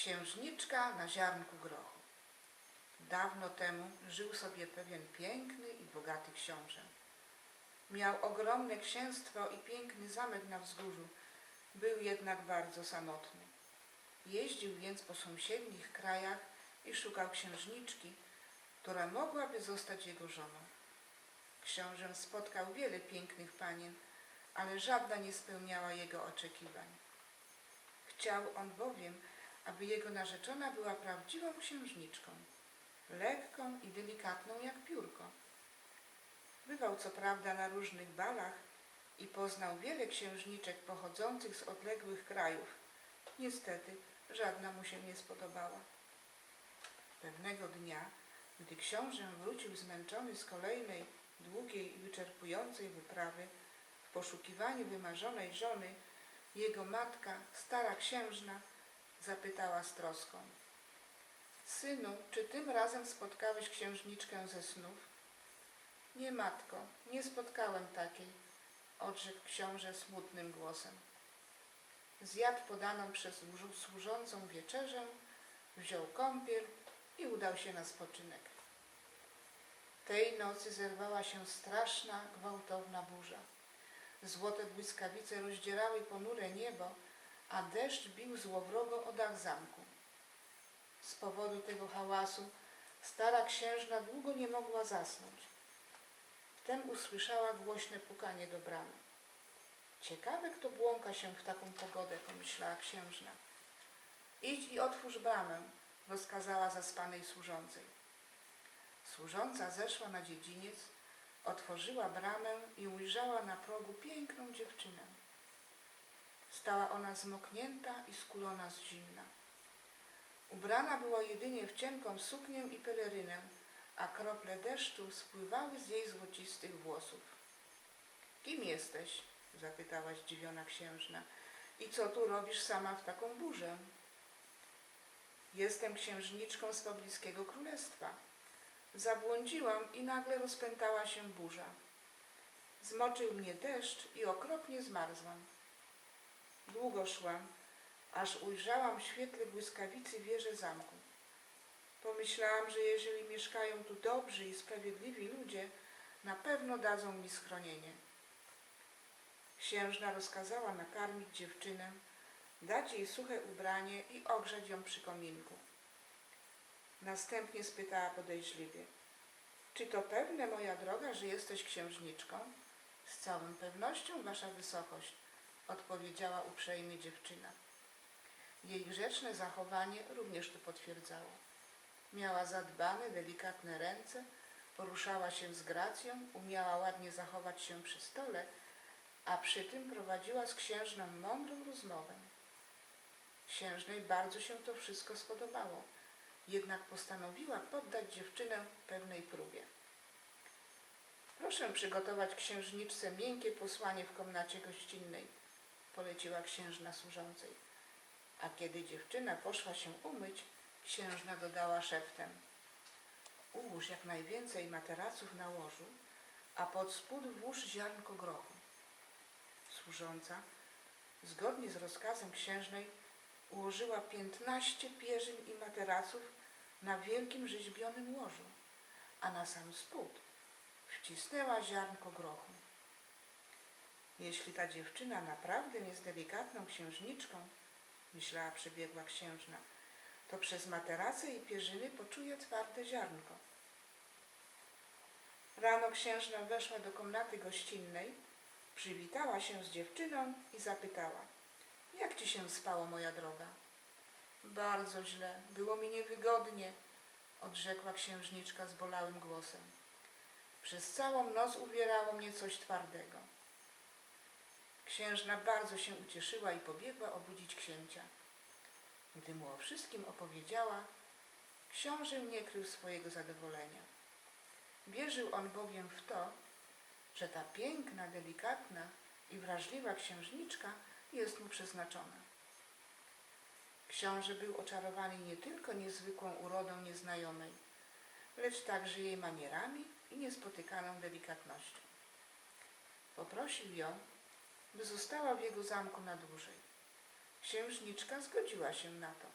Księżniczka na ziarnku grochu. Dawno temu żył sobie pewien piękny i bogaty książę. Miał ogromne księstwo i piękny zamek na wzgórzu. Był jednak bardzo samotny. Jeździł więc po sąsiednich krajach i szukał księżniczki, która mogłaby zostać jego żoną. Książę spotkał wiele pięknych panien, ale żadna nie spełniała jego oczekiwań. Chciał on bowiem, aby jego narzeczona była prawdziwą księżniczką, lekką i delikatną jak piórko. Bywał co prawda na różnych balach i poznał wiele księżniczek pochodzących z odległych krajów. Niestety żadna mu się nie spodobała. Pewnego dnia, gdy książę wrócił zmęczony z kolejnej długiej i wyczerpującej wyprawy w poszukiwaniu wymarzonej żony, jego matka, stara księżna, zapytała z troską. Synu, czy tym razem spotkałeś księżniczkę ze snów? Nie, matko, nie spotkałem takiej, odrzekł książę smutnym głosem. Zjadł podaną przez służącą wieczerzę, wziął kąpiel i udał się na spoczynek. Tej nocy zerwała się straszna, gwałtowna burza. Złote błyskawice rozdzierały ponure niebo, a deszcz bił złowrogo o dach zamku. Z powodu tego hałasu stara księżna długo nie mogła zasnąć. Wtem usłyszała głośne pukanie do bramy. Ciekawe, kto błąka się w taką pogodę, pomyślała księżna. Idź i otwórz bramę, rozkazała zaspanej służącej. Służąca zeszła na dziedziniec, otworzyła bramę i ujrzała na progu piękną dziewczynę. Stała ona zmoknięta i skulona z zimna. Ubrana była jedynie w cienką suknię i pelerynę, a krople deszczu spływały z jej złocistych włosów. Kim jesteś? zapytała zdziwiona księżna. I co tu robisz sama w taką burzę? Jestem księżniczką z pobliskiego królestwa. Zabłądziłam i nagle rozpętała się burza. Zmoczył mnie deszcz i okropnie zmarzłam. Długo szłam, aż ujrzałam w świetle błyskawicy wieżę zamku. Pomyślałam, że jeżeli mieszkają tu dobrzy i sprawiedliwi ludzie, na pewno dadzą mi schronienie. Księżna rozkazała nakarmić dziewczynę, dać jej suche ubranie i ogrzać ją przy kominku. Następnie spytała podejrzliwie, czy to pewne, moja droga, że jesteś księżniczką? Z całą pewnością, wasza wysokość, odpowiedziała uprzejmie dziewczyna. Jej grzeczne zachowanie również to potwierdzało. Miała zadbane, delikatne ręce, poruszała się z gracją, umiała ładnie zachować się przy stole, a przy tym prowadziła z księżną mądrą rozmowę. Księżnej bardzo się to wszystko spodobało, jednak postanowiła poddać dziewczynę pewnej próbie. Proszę przygotować księżniczce miękkie posłanie w komnacie gościnnej, poleciła księżna służącej. A kiedy dziewczyna poszła się umyć, księżna dodała szeptem. Ułóż jak najwięcej materaców na łożu, a pod spód włóż ziarnko grochu. Służąca, zgodnie z rozkazem księżnej, ułożyła piętnaście pierzyn i materaców na wielkim rzeźbionym łożu, a na sam spód wcisnęła ziarnko grochu. Jeśli ta dziewczyna naprawdę jest delikatną księżniczką, myślała przebiegła księżna, to przez materace i pierzyny poczuje twarde ziarnko. Rano księżna weszła do komnaty gościnnej, przywitała się z dziewczyną i zapytała, jak ci się spało, moja droga? Bardzo źle, było mi niewygodnie, odrzekła księżniczka z bolałym głosem. Przez całą noc uwierało mnie coś twardego. Księżna bardzo się ucieszyła i pobiegła obudzić księcia. Gdy mu o wszystkim opowiedziała, książę nie krył swojego zadowolenia. Wierzył on bowiem w to, że ta piękna, delikatna i wrażliwa księżniczka jest mu przeznaczona. Książę był oczarowany nie tylko niezwykłą urodą nieznajomej, lecz także jej manierami i niespotykaną delikatnością. Poprosił ją, by została w jego zamku na dłużej. Księżniczka zgodziła się na to.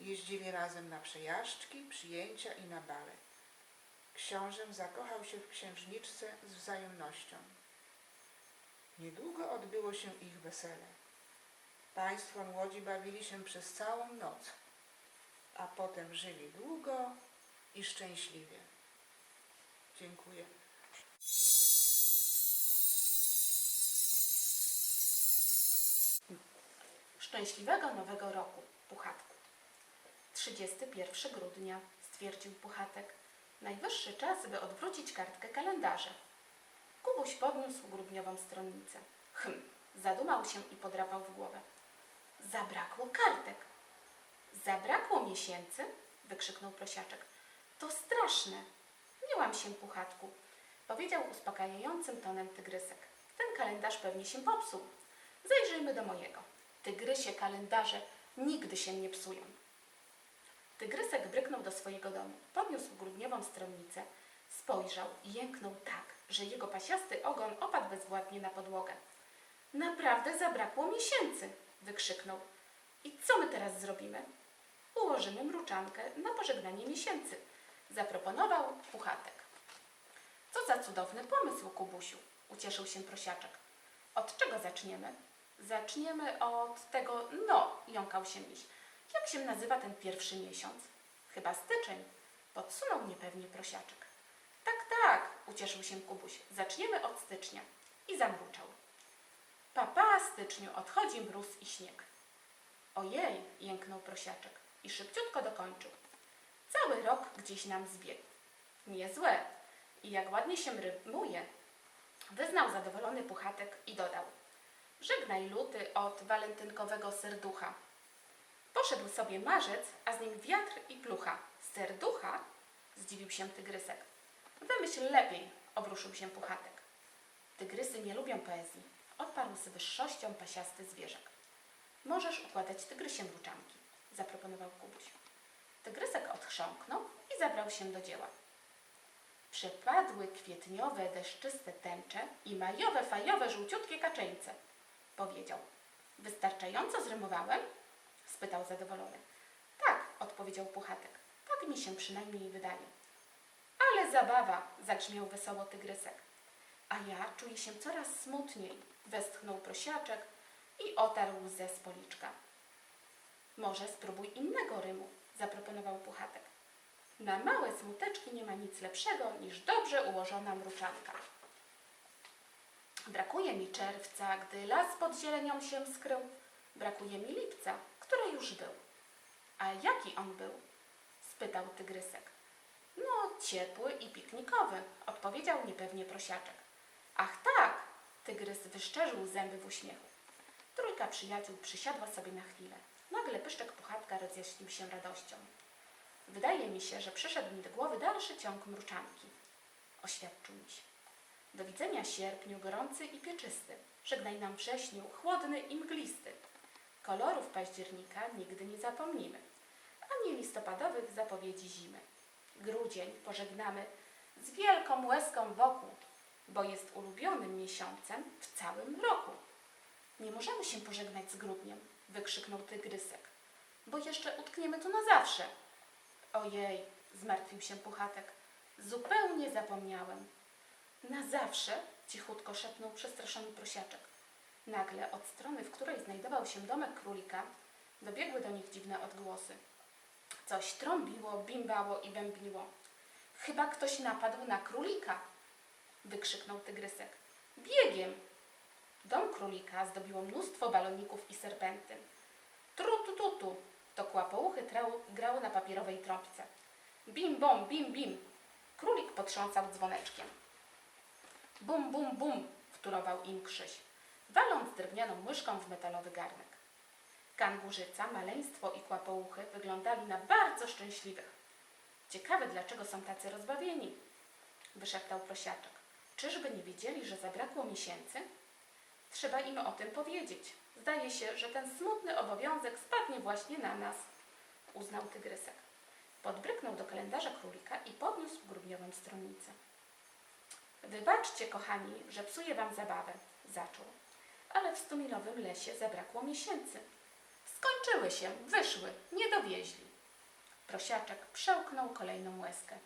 Jeździli razem na przejażdżki, przyjęcia i na bale. Książę zakochał się w księżniczce z wzajemnością. Niedługo odbyło się ich wesele. Państwo młodzi bawili się przez całą noc, a potem żyli długo i szczęśliwie. Dziękuję. Szczęśliwego Nowego Roku, Puchatku. 31 grudnia, stwierdził Puchatek. Najwyższy czas, by odwrócić kartkę kalendarza. Kubuś podniósł grudniową stronnicę. Hm, zadumał się i podrapał w głowę. Zabrakło kartek. Zabrakło miesięcy? wykrzyknął prosiaczek. To straszne. Nie łam się, Puchatku, powiedział uspokajającym tonem tygrysek. Ten kalendarz pewnie się popsuł. Zajrzyjmy do mojego. Tygrysie kalendarze nigdy się nie psują. Tygrysek bryknął do swojego domu, podniósł grudniową stronnicę, spojrzał i jęknął tak, że jego pasiasty ogon opadł bezwładnie na podłogę. Naprawdę zabrakło miesięcy, wykrzyknął. I co my teraz zrobimy? Ułożymy mruczankę na pożegnanie miesięcy, zaproponował Puchatek. Co za cudowny pomysł, Kubusiu, ucieszył się prosiaczek. Od czego zaczniemy? Zaczniemy od tego, no, jąkał się miś. Jak się nazywa ten pierwszy miesiąc? Chyba styczeń. Podsunął niepewnie prosiaczek. Tak, tak, ucieszył się Kubuś. Zaczniemy od stycznia. I zamruczał. Papa, styczniu, odchodzi mróz i śnieg. Ojej, jęknął prosiaczek i szybciutko dokończył. Cały rok gdzieś nam zbiegł. Niezłe. I jak ładnie się rymuje. Wyznał zadowolony puchatek i dodał. Żegnaj luty od walentynkowego serducha. Poszedł sobie marzec, a z nim wiatr i plucha. Serducha? Zdziwił się tygrysek. Wymyśl lepiej, obruszył się puchatek. Tygrysy nie lubią poezji, odparł z wyższością pasiasty zwierzak. Możesz układać tygrysie mruczanki, zaproponował Kubuś. Tygrysek odchrząknął i zabrał się do dzieła. Przepadły kwietniowe, deszczyste tęcze i majowe, fajowe, żółciutkie kaczeńce, powiedział. Wystarczająco zrymowałem? spytał zadowolony. Tak, odpowiedział Puchatek. Tak mi się przynajmniej wydaje. Ale zabawa, zagrzmiał wesoło tygrysek. A ja czuję się coraz smutniej, westchnął prosiaczek i otarł łzę z policzka. Może spróbuj innego rymu, zaproponował Puchatek. Na małe smuteczki nie ma nic lepszego niż dobrze ułożona mruczanka. Brakuje mi czerwca, gdy las pod zielenią się skrył. Brakuje mi lipca, który już był. A jaki on był? spytał tygrysek. No, ciepły i piknikowy, odpowiedział niepewnie prosiaczek. Ach tak! Tygrys wyszczerzył zęby w uśmiechu. Trójka przyjaciół przysiadła sobie na chwilę. Nagle pyszczek puchatka rozjaśnił się radością. Wydaje mi się, że przyszedł mi do głowy dalszy ciąg mruczanki. Oświadczył mi się. Do widzenia sierpniu, gorący i pieczysty. Żegnaj nam wrześniu, chłodny i mglisty. Kolorów października nigdy nie zapomnimy, ani listopadowych zapowiedzi zimy. Grudzień pożegnamy z wielką łezką wokół, bo jest ulubionym miesiącem w całym roku. Nie możemy się pożegnać z grudniem, wykrzyknął tygrysek, bo jeszcze utkniemy tu na zawsze. Ojej, zmartwił się Puchatek. Zupełnie zapomniałem. Na zawsze, cichutko szepnął przestraszony prosiaczek. Nagle od strony, w której znajdował się domek królika, dobiegły do nich dziwne odgłosy. Coś trąbiło, bimbało i bębniło. Chyba ktoś napadł na królika, wykrzyknął tygrysek. Biegiem! Dom królika zdobiło mnóstwo baloników i serpentyn. Tru tu tu tu, to kłapouchy trał, grały na papierowej trąbce. Bim bom, bim bim. Królik potrząsał dzwoneczkiem. Bum, bum, bum, wtórował im Krzyś, waląc drewnianą łyżką w metalowy garnek. Kangurzyca, maleństwo i kłapouchy wyglądali na bardzo szczęśliwych. Ciekawe, dlaczego są tacy rozbawieni, wyszeptał prosiaczek. Czyżby nie wiedzieli, że zabrakło miesięcy? Trzeba im o tym powiedzieć. Zdaje się, że ten smutny obowiązek spadnie właśnie na nas, uznał tygrysek. Podbryknął do kalendarza królika i podniósł grudniową stronnicę. Wybaczcie, kochani, że psuję wam zabawę, zaczął. Ale w stumilowym lesie zabrakło miesięcy. Skończyły się, wyszły, nie dowieźli. Prosiaczek przełknął kolejną łezkę.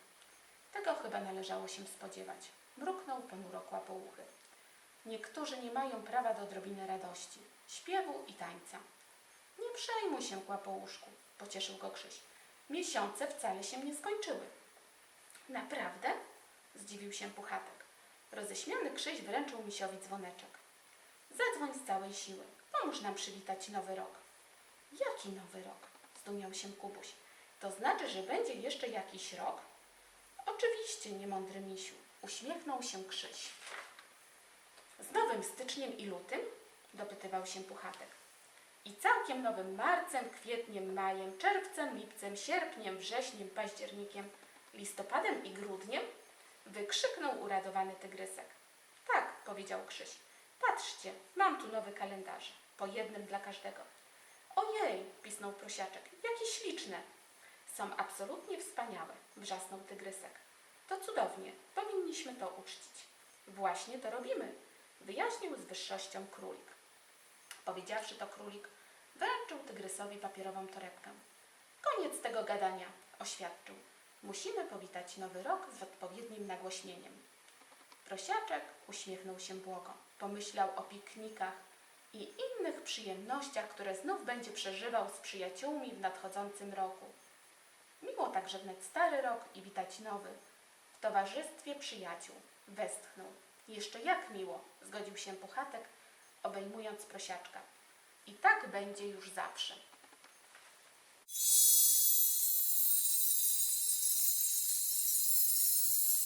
Tego chyba należało się spodziewać. Mruknął ponuro kłapouchy. Niektórzy nie mają prawa do odrobiny radości, śpiewu i tańca. Nie przejmuj się, kłapouszku, pocieszył go Krzyś. Miesiące wcale się nie skończyły. Naprawdę? Zdziwił się Puchatek. Roześmiany Krzyś wręczył misiowi dzwoneczek. Zadzwoń z całej siły. Pomóż nam przywitać nowy rok. Jaki nowy rok? Zdumiał się Kubuś. To znaczy, że będzie jeszcze jakiś rok? Oczywiście, niemądry misiu. Uśmiechnął się Krzyś. Z nowym styczniem i lutym? Dopytywał się Puchatek. I całkiem nowym marcem, kwietniem, majem, czerwcem, lipcem, sierpniem, wrześniem, październikiem, listopadem i grudniem? Wykrzyknął uradowany tygrysek. Tak, powiedział Krzyś. Patrzcie, mam tu nowy kalendarz. Po jednym dla każdego. Ojej, pisnął prosiaczek. Jakie śliczne. Są absolutnie wspaniałe, wrzasnął tygrysek. To cudownie, powinniśmy to uczcić. Właśnie to robimy, wyjaśnił z wyższością królik. Powiedziawszy to królik, wręczył tygrysowi papierową torebkę. Koniec tego gadania, oświadczył. Musimy powitać nowy rok z odpowiednim nagłośnieniem. Prosiaczek uśmiechnął się błogo. Pomyślał o piknikach i innych przyjemnościach, które znów będzie przeżywał z przyjaciółmi w nadchodzącym roku. Miło tak żegnać stary rok i witać nowy. W towarzystwie przyjaciół. Westchnął. Jeszcze jak miło, zgodził się Puchatek, obejmując prosiaczka. I tak będzie już zawsze.